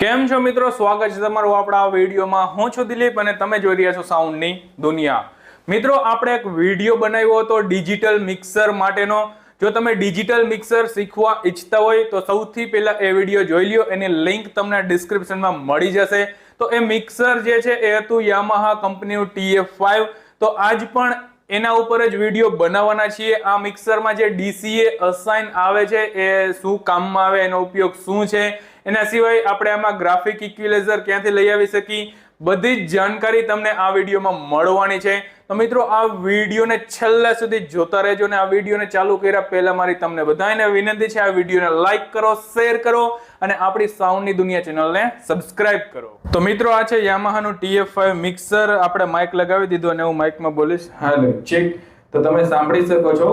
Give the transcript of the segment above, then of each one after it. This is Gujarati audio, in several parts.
કેમ છો મિત્રો? સ્વાગત છે તમારું આપણા આ વિડીયોમાં. હું છું દિલીપ અને તમે જોઈ રહ્યા છો સાઉન્ડની દુનિયા. મિત્રો, આપણે એક વીડિયો બનાવ્યો હતો ડિજિટલ મિક્સર માટેનો. જો તમે ડિજિટલ મિક્સર શીખવા ઈચ્છતા હોય તો સૌથી પહેલા એ વીડિયો જોઈ લ્યો. એની લિંક તમને ડિસ્ક્રિપ્શનમાં મળી જશે. તો એ મિક્સર જે છે એ હતું યામાહા કંપનીનું ટીએફ ફાઈવ. તો આજ પણ એના ઉપર જ વીડિયો બનાવવાના છીએ. આ મિક્સરમાં જે ડીસીએ અસાઇન આવે છે, એ શું કામમાં આવે, એનો ઉપયોગ શું છે એના સિવાય આપણે આમાં ગ્રાફિક ઇક્વિલેઝર ક્યાંથી લઈ આવી શકીએ બધી જ જાણકારી તમને આ વિડીયોમાં મળવાની છે. તો મિત્રો, આ વિડીયોને છેલ્લા સુધી જોતા રહેજો અને આ વિડીયોને ચાલુ કર્યા પહેલા મારી તમને બધાને વિનંતી છે, આ વિડીયોને લાઈક કરો શેર કરો અને આપણી સાઉન્ડની દુનિયા ચેનલને સબસ્ક્રાઇબ કરો. તો મિત્રો, આ છે યામાહાનું TF5 ફાઈવ મિક્સર આપણે માઇક લગાવી દીધું અને હું માઇકમાં બોલીશ. હાલો ચેક તો તમે સાંભળી શકો છો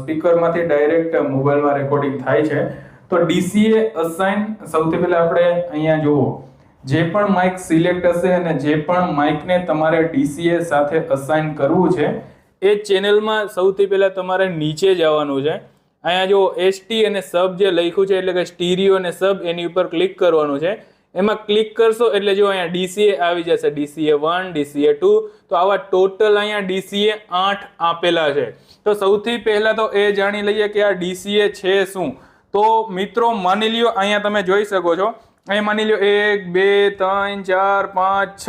સ્પીકરમાંથી ડાયરેક્ટ મોબાઈલમાં રેકોર્ડિંગ થાય છે. તો ડીસીએ અસાઇન સૌથી પહેલા આપણે અહીંયા જુઓ. જે પણ માઇક સિલેક્ટ હશે અને જે પણ માઇકને તમારે ડીસીએ સાથે અસાઇન કરવું છે, એ ચેનલમાં સૌથી પહેલા તમારે નીચે જવાનું છે. અહીંયા જો એસટી અને સબ જે લખ્યું છે, એટલે કે સ્ટીરિયો અને સબ એની ઉપર ક્લિક કરવાનું છે. એમાં ક્લિક કરશો એટલે જો અહીંયા ડીસીએ આવી જશે. ડીસીએ વન ડીસીએ ટુ તો આવા ટોટલ અહીંયા ડીસીએ આઠ આપેલા છે. તો સૌથી પહેલાં તો એ જાણી લઈએ કે આ ડીસીએ છે શું? તો મિત્રો, માની લ્યો અહીંયા તમે જોઈ શકો છો. અહીં માની લ્યો, એક, બે, ત્રણ, ચાર, પાંચ, છ.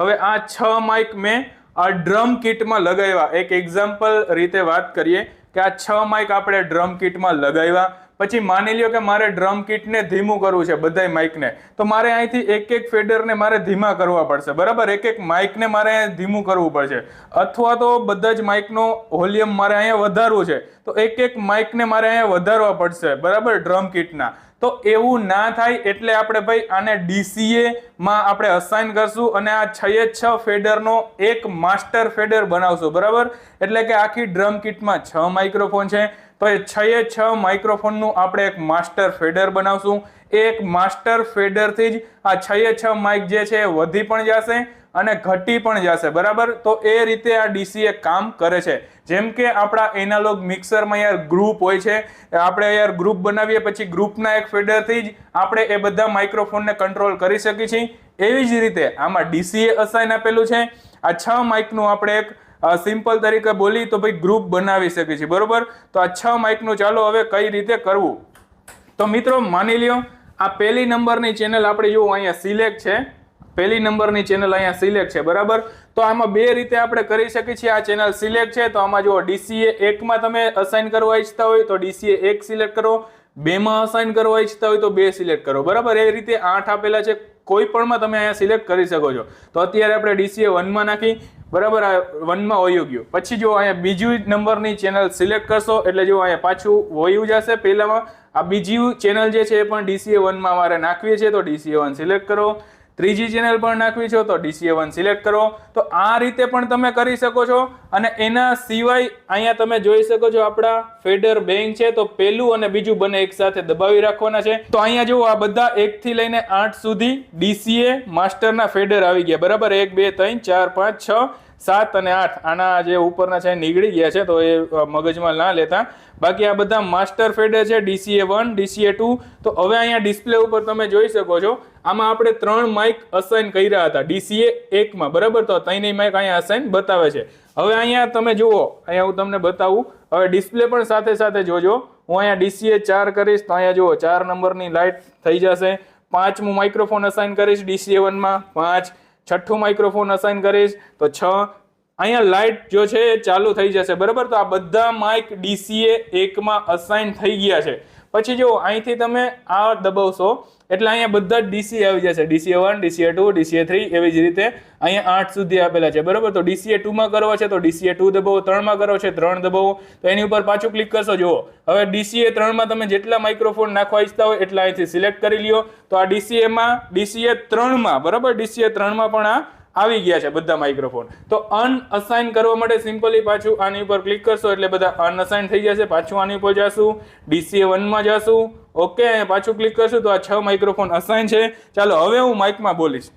હવે આ છ માઇક મેં આ ડ્રમ કિટમાં લગાવ્યા. એક એક્ઝામ્પલ રીતે વાત કરીએ કે આ છ માઇક આપણે ડ્રમ કિટમાં લગાવ્યા. પછી માની લ્યો કે મારે ડ્રમ કિટને ધીમું કરવું છે બધાય માઇકને, તો મારે અહીંથી એક એક ફેડરને મારે ધીમા કરવા પડશે. બરાબર? એક એક માઇકને મારે અહીંયા ધીમું કરવું પડશે. અથવા તો બધા જ માઇકનો વોલ્યુમ મારે અહીંયા વધારવું છે, તો એક એક માઇકને મારે અહીંયા વધારવા પડશે. બરાબર? ડ્રમ કિટના. તો એવું ના થાય એટલે આપણે ભાઈ આને ડીસીએ માં આપણે અસાઇન કરશું અને આ છ એ છ ફેડરનો એક માસ્ટર ફેડર બનાવશું. બરાબર? એટલે કે આખી ડ્રમ કિટમાં છ માઇક્રોફોન છે તો છ માઇક્રોફોનનું આપણે એક માસ્ટર ફેડર બનાવશું. એક માસ્ટર ફેડરથી જ આ છ છ માઇક જે છે એ વધી પણ જશે અને ઘટી પણ જશે. બરાબર? તો એ રીતે આ ડીસીએ કામ કરે છે. જેમ કે આપણા એનાલોગ મિક્સરમાં યાર ગ્રુપ હોય છે. આપણે યાર ગ્રુપ બનાવીએ પછી ગ્રુપના એક ફેડરથી જ આપણે એ બધા માઇક્રોફોનને કંટ્રોલ કરી શકીએ છીએ. એવી જ રીતે આમાં ડીસીએ અસાઇન આપેલું છે. આ છ માઇકનું આપણે એક સિમ્પલ તરીકે બોલી તો ભાઈ ગ્રુપ બનાવી શકીએ છીએ બરોબર? તો આ છ માઇકનું ચાલો હવે કઈ રીતે કરવું? તો મિત્રો, માની લ્યો, આ પહેલી નંબરની ચેનલ આપણે જો અહીંયા સિલેક્ટ છે. પહેલી નંબરની ચેનલ અહીંયા સિલેક્ટ છે, બરાબર? તો આમાં બે રીતે આપણે કરી શકીએ છીએ. આ ચેનલ સિલેક્ટ છે, તો આમાં જો ડીસીએ એકમાં તમે અસાઇન કરવા ઈચ્છતા હોય તો ડીસીએ એક સિલેક્ટ કરો. બેમાં અસાઇન કરવા ઈચ્છતા હોય તો બે સિલેક્ટ કરો, બરાબર? એ રીતે આઠ આપેલા છે. કોઈ પણમાં તમે અહીંયા સિલેક્ટ કરી શકો છો. તો અત્યારે આપણે ડીસીએ વનમાં નાખી. બરાબર, આ વનમાં વયું ગયું. પછી જો અહીંયા બીજી નંબરની ચેનલ સિલેક્ટ કરશો, એટલે જો અહીંયા પાછું વયું જશે પહેલામાં. આ બીજી ચેનલ જે છે એ પણ ડીસીએ વનમાં મારે નાખવી છે, તો ડીસીએ વન સિલેક્ટ કરો. ત્રીજી ચેનલ પણ નાખવી છો, તો ડીસીએ વન સિલેક્ટ કરો. તો આ રીતે પણ તમે કરી શકો છો. અને એના સિવાય અહીંયા તમે જોઈ શકો છો આપણા ફેડર બેંક છે, તો પહેલું અને બીજું બંને એક સાથે દબાવી રાખવાના છે. તો અહીંયા જુઓ આ બધા એકથી લઈને આઠ સુધી ડીસીએ માસ્ટરના ફેડર આવી ગયા. બરાબર? એક, બે, ત્રણ, ચાર, પાંચ, છ. સાત અને આઠ. આના જે ઉપરના છે નીકળી ગયા છે, તો એ મગજમાં ના લેતા. બાકી આ બધા માસ્ટર ફેડર છે, ડીસીએ વન, ડીસીએ ટુ. તો હવે અહીંયા ડિસ્પ્લે ઉપર તમે જોઈ શકો છો, આમાં આપણે ત્રણ માઇક અસાઇન કર્યા હતા. ડીસીએ એકમાં, બરાબર? તો ત્રણેય માઇક અહીંયા અસાઇન બતાવે છે. હવે અહીંયા તમે જુઓ, અહીંયા હું તમને બતાવું. હવે ડિસ્પ્લે પણ સાથે સાથે જોજો. હું અહીંયા ડીસીએ ચાર કરીશ, તો અહીંયા જુઓ, ચાર નંબરની લાઇટ થઈ જશે. પાંચમું માઇક્રોફોન અસાઇન કરીશ ડીસીએ વનમાં. પાંચ. છઠ્ઠું માઇક્રોફોન અસાઇન કરીશ, તો છ. અહીંયા લાઇટ જો છે, એ ચાલુ થઈ જશે. બરાબર? તો આ બધા માઇક ડીસીએ એકમાં અસાઇન થઈ ગયા છે. પછી જો અહીંથી તમે આ દબાવશો. એટલે અહીંયા બધા જ ડીસી આવી જશે DCA one DCA two DCA three એવી જ રીતે અહીંયા આઠ સુધી આપેલા છે બરાબર તો ડીસીએ ટુમાં કરવો છે તો ડીસીએ ટુ દબાવો ત્રણમાં કરો છે ત્રણ દબાવો તો એની ઉપર પાછું ક્લિક કરશો જુઓ હવે ડીસીએ ત્રણમાં તમે જેટલા માઇક્રોફોન નાખવા ઈચ્છતા હોય એટલા અહીંથી સિલેક્ટ કરી લ્યો તો આ ડીસીએમાં ડીસીએ ત્રણમાં બરાબર ડીસીએ ત્રણમાં પણ આ આવી ગયા છે બધા માઇક્રોફોન તો અનઅસાઇન કરવા માટે સિમ્પલી પાછું આની ઉપર ક્લિક કરશો એટલે બધા અનઅસાઇન થઈ જશે. પાછું આની ઉપર જાશું. ડીસીએ વનમાં જશું. ઓકે પાછું ક્લિક કરશું તો આ છ માઇક્રોફોન અસાઇન છે. ચાલો, હવે હું માઇકમાં બોલીશ.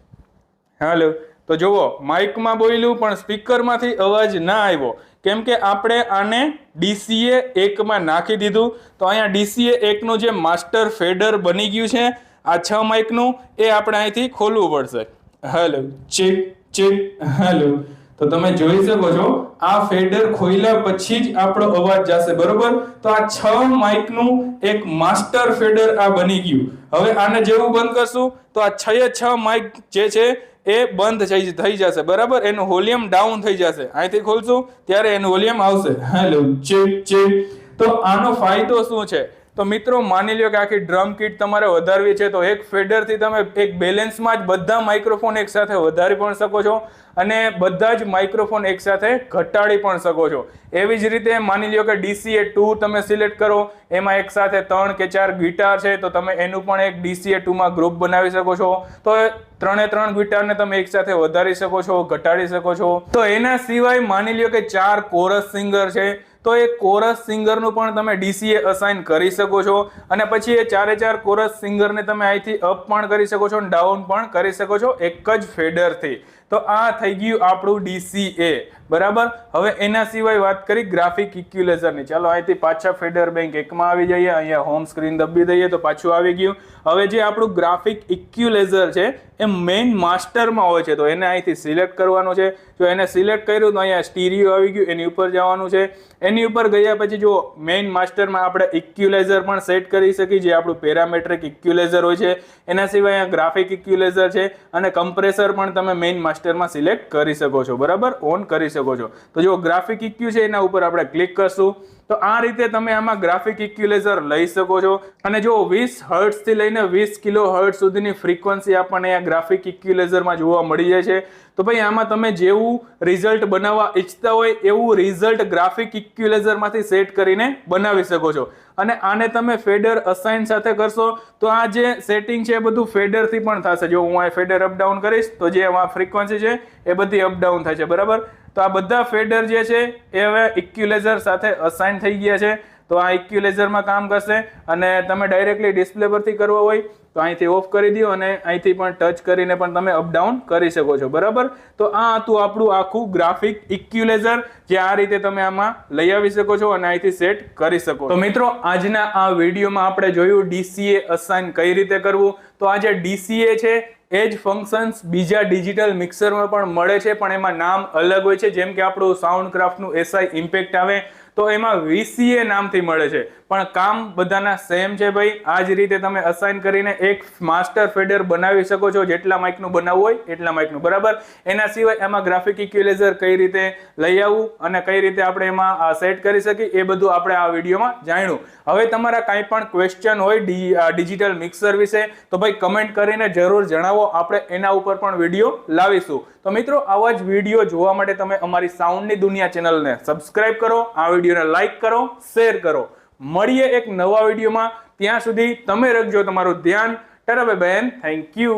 હાલો, તો જુઓ માઇકમાં બોલ્યું પણ સ્પીકરમાંથી અવાજ ના આવ્યો. કેમ કે આપણે આને ડીસીએ એકમાં નાખી દીધું. તો અહીંયા ડીસીએ એકનું જે માસ્ટર ફેડર બની ગયું છે, આ છ માઇકનું એ આપણે અહીંથી ખોલવું પડશે. Hello, check check, hello. તો તમે જોઈ શકો છો, આ ફેડર ખોલ્યા પછી જ આપણો અવાજ જશે, બરોબર? તો આ છ માઇકનું એક માસ્ટર ફેડર આ બની ગયું. હવે આને જેવું બંધ કરશું, તો આ છ છ માઇક જે છે, એ બંધ થઈ થઈ જશે, બરાબર? એનું વોલ્યુમ ડાઉન થઈ જશે. અહીંથી ખોલશું, ત્યારે એનું વોલ્યુમ આવશે. Hello, check check. તો આનો ફાયદો શું છે? તો મિત્રો, માની લ્યો કે આખી ડ્રમ કિટ તમારે વધારવી છે, તો એક ફેડરથી તમે એક બેલેન્સમાં જ બધા માઇક્રોફોન એકસાથે વધારી પણ શકો છો અને બધા જ માઇક્રોફોન એકસાથે ઘટાડી પણ શકો છો. એવી જ રીતે માની લ્યો કે ડીસીએ ટુ તમે સિલેક્ટ કરો, એમાં એકસાથે ત્રણ કે ચાર ગિટાર છે, તો તમે એનું પણ એક ડીસીએ ટુમાં ગ્રુપ બનાવી શકો છો. તો ત્રણે ત્રણ ગિટારને તમે એકસાથે વધારી શકો છો, ઘટાડી શકો છો. તો એના સિવાય માની લ્યો કે ચાર કોરસ સિંગર છે તો એ કોરસ સિંગરનું પણ તમે ડીસીએ અસાઇન કરી શકો છો. અને પછી એ ચારે ચાર કોરસ સિંગરને તમે અહીંથી અપ પણ કરી શકો છો અને ડાઉન પણ કરી શકો છો. એક જ ફેડરથી તો આ થઈ ગયું આપણું ડીસીએ બરાબર? હવે એના સિવાય વાત કરી ગ્રાફિક ઇક્યુલેઝરની ચાલો અહીંથી પાછા ફેડર બેંક એકમાં આવી જઈએ. અહીંયા હોમ સ્ક્રીન દબી દઈએ તો પાછું આવી ગયું. હવે જે આપણું ગ્રાફિક ઇક્યુલેઝર છે, એ મેઇન માસ્ટરમાં હોય છે. તો એને અહીંથી સિલેક્ટ કરવાનું છે. જો એને સિલેક્ટ કર્યું તો અહીંયા સ્ટીરિયો આવી ગયું. એની ઉપર જવાનું છે. એની ઉપર ગયા પછી જો મેઇન માસ્ટરમાં આપણે ઇક્યુલેઝર પણ સેટ કરી શકીએ. જે આપણું પેરામેટ્રિક ઇક્યુલેઝર હોય છે. એના સિવાય અહીંયા ગ્રાફિક ઇક્યુલેઝર છે. અને કમ્પ્રેસર પણ તમે મેઇન માસ્ટરમાં સિલેક્ટ કરી શકો છો, બરાબર? ઓન કરી શકો છો. તો જો ગ્રાફિક ઇક્યુ છે એના ઉપર આપણે ક્લિક કરશું. તો આ રીતે તમે આમાં ગ્રાફિક ઇક્યુલેઝર લઈ શકો છો. અને જો વીસ હર્ટ્સથી લઈને વીસ કિલો હર્ટ સુધીની ફ્રીક્વન્સી આપણને આ ગ્રાફિક ઇક્યુલેઝરમાં જોવા મળી જાય છે. તો ભાઈ, આમાં તમે જેવું રિઝલ્ટ બનાવવા ઈચ્છતા હોય, એવું રિઝલ્ટ ગ્રાફિક ઇક્યુલેઝરમાંથી સેટ કરીને બનાવી શકો છો. અને આને તમે ફેડર અસાઇન સાથે કરશો, તો આ જે સેટિંગ છે એ બધું ફેડરથી પણ થશે. જો હું આ ફેડર અપડાઉન કરીશ, તો જે આ ફ્રીક્વન્સી છે, એ બધી અપડાઉન થાય છે. બરાબર? તો આ બધા ફેડર જે છે, એ હવે ઇક્યુલેઝર સાથે અસાઇન થઈ ગયા છે. તો આ ઇક્યુલેઝરમાં કામ કરશે અને તમે ડાયરેક્ટલી ડિસ્પ્લે પરથી કરવો હોય તો અહીંથી ઓફ કરી દો અને અહીંથી પણ ટચ કરીને પણ તમે અપડાઉન કરી શકો છો. બરાબર? તો આ હતું આપણું આખું ગ્રાફિક ઇક્યુલેઝર જે આ રીતે તમે આમાં લઈ આવી શકો છો અને અહીંથી સેટ કરી શકો તો મિત્રો, આજના આ વિડીયોમાં આપણે જોયું ડીસીએ અસાઇન કઈ રીતે કરવું? તો આ જે ડીસીએ છે એ જ ફંક્શન્સ બીજા ડિજિટલ મિક્સરમાં પણ મળે છે, પણ એમાં નામ અલગ હોય છે. જેમ કે આપણું સાઉન્ડ ક્રાફ્ટનું એસઆઈ ઇમ્પેક્ટ આવે તો એમાં વીસીએ નામથી મળે છે. પણ કામ બધાના સેમ છે ભાઈ. આ જ રીતે તમે અસાઇન કરીને એક માસ્ટર ફેડર બનાવી શકો છો જેટલા માઇકનું બનાવવું હોય એટલા માઇકનું બરાબર? એના સિવાય એમાં ગ્રાફિક ઇક્યુલેઝર કઈ રીતે લઈ આવવું અને કઈ રીતે આપણે એમાં સેટ કરી શકીએ એ બધું આપણે આ વિડીયોમાં જાણ્યું. હવે તમારા કાંઈ પણ ક્વેશ્ચન હોય ડિજિટલ મિક્સર વિશે, તો ભાઈ કમેન્ટ કરીને જરૂર જણાવો. આપણે એના ઉપર પણ વીડિયો લાવીશું. તો મિત્રો, આવા જ વીડિયો જોવા માટે તમે અમારી સાઉન્ડની દુનિયા ચેનલને સબસ્ક્રાઇબ કરો. આ વિડીયોને લાઈક કરો, શેર કરો. મળીએ એક નવા વિડીયોમાં. ત્યાં સુધી તમે રખજો તમારું ધ્યાન. ટાટા બેન થેન્ક યુ